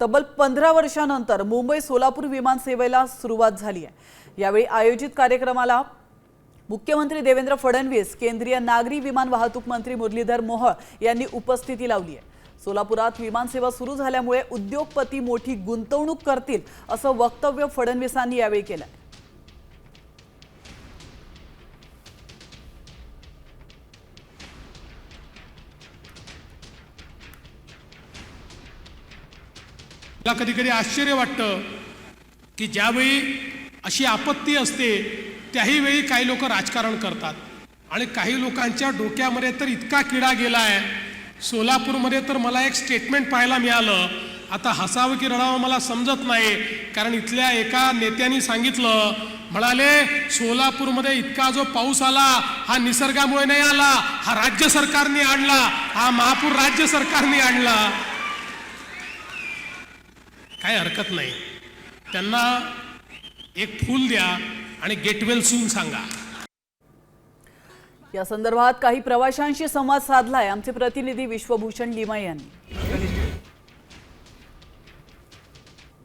तब्बल पंधरा वर्षानंतर मुंबई सोलापूर विमान सेवेला सुरुवात झाली आहे. यावेळी आयोजित कार्यक्रमाला मुख्यमंत्री देवेंद्र फडणवीस केंद्रीय नागरी विमान वाहतूक मंत्री मुरलीधर मोहळ यांनी उपस्थिती लावली आहे. सोलापुरात विमानसेवा सुरू झाल्यामुळे उद्योगपती मोठी गुंतवणूक करतील असं वक्तव्य फडणवीसांनी यावेळी केलं मला कधी कधी आश्चर्य वाटतं की ज्यावेळी अशी आपत्ती असते त्याही वेळी काही लोक राजकारण करतात. आणि काही लोकांच्या डोक्यामध्ये तर इतका किडा गेला आहे सोलापूरमध्ये तर मला एक स्टेटमेंट पाहायला मिळालं. आता हसावं की रडावं मला समजत नाही. कारण इथल्या एका नेत्यांनी सांगितलं म्हणाले सोलापूरमध्ये इतका जो पाऊस आला हा निसर्गामुळे नाही आला. हा राज्य सरकारने आणला. हा महापूर राज्य सरकारने आणला. काही हरकत नाही. त्यांना एक फूल द्या आणि गेट वेल सून सांगा. या संदर्भात काही प्रवाशांशी संवाद साधलाय. आमचे प्रतिनिधी विश्वभूषण लिमय यांनी.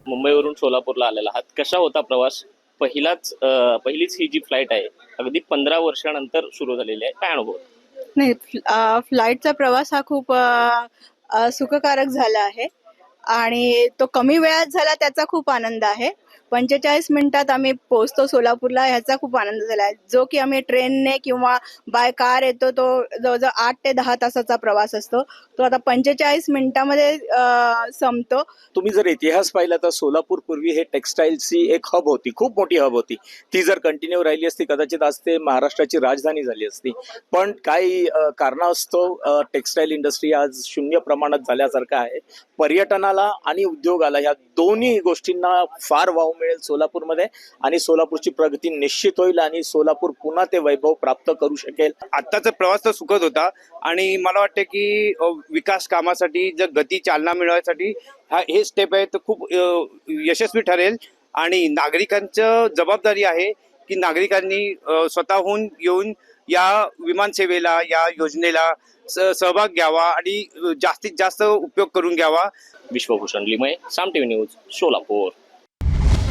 मुंबईवरून सोलापूरला आलेला आहात. कसा होता प्रवास? पहिलाच पहिलीच ही जी फ्लाईट आहे अगदी पंधरा वर्षानंतर सुरू झालेली आहे. काय अनुभव? नाही फ्लाईटचा प्रवास हा खूप सुखकारक झाला आहे. आणि तो कमी वेळात झाला त्याचा खूप आनंद आहे. पंचेचाळीस मिनिटात आम्ही पोहोचतो सोलापूरला ह्याचा खूप आनंद झाला. आहे जो की आम्ही ट्रेनने किंवा बाय कार येतो तो जवळजवळ आठ ते दहा तासाचा प्रवास असतो. तो आता पंचेचाळीस मिनिटामध्ये संपतो. तुम्ही जर इतिहास पाहिला तर सोलापूर पूर्वी हे टेक्सटाईलची एक हब होती खूप मोठी हब होती. ती जर कंटिन्यू राहिली असती कदाचित आज ते महाराष्ट्राची राजधानी झाली असती. पण काही कारण कारणास्तव टेक्सटाईल इंडस्ट्री आज शून्य प्रमाणात झाल्यासारखं आहे. पर्यटनाला आणि उद्योगाला या दोन्ही गोष्टींना फार वाव मिळेल सोलापूरमध्ये आणि सोलापूरची प्रगती निश्चित होईल आणि सोलापूर पुन्हा ते वैभव प्राप्त करू शकेल. आत्ताचा प्रवास तर सुखद होता आणि मला वाटतं की विकास कामासाठी जर गती चालना मिळवण्यासाठी हा हे स्टेप आहे तर खूप यशस्वी ठरेल. आणि नागरिकांचं जबाबदारी आहे की नागरिकांनी स्वतःहून येऊन या विमानसेवेला या योजनेला सहभाग घ्यावा आणि जास्तीत जास्त उपयोग करून घ्यावा. Vishwabhushan Limaye Saam TV news Solapur.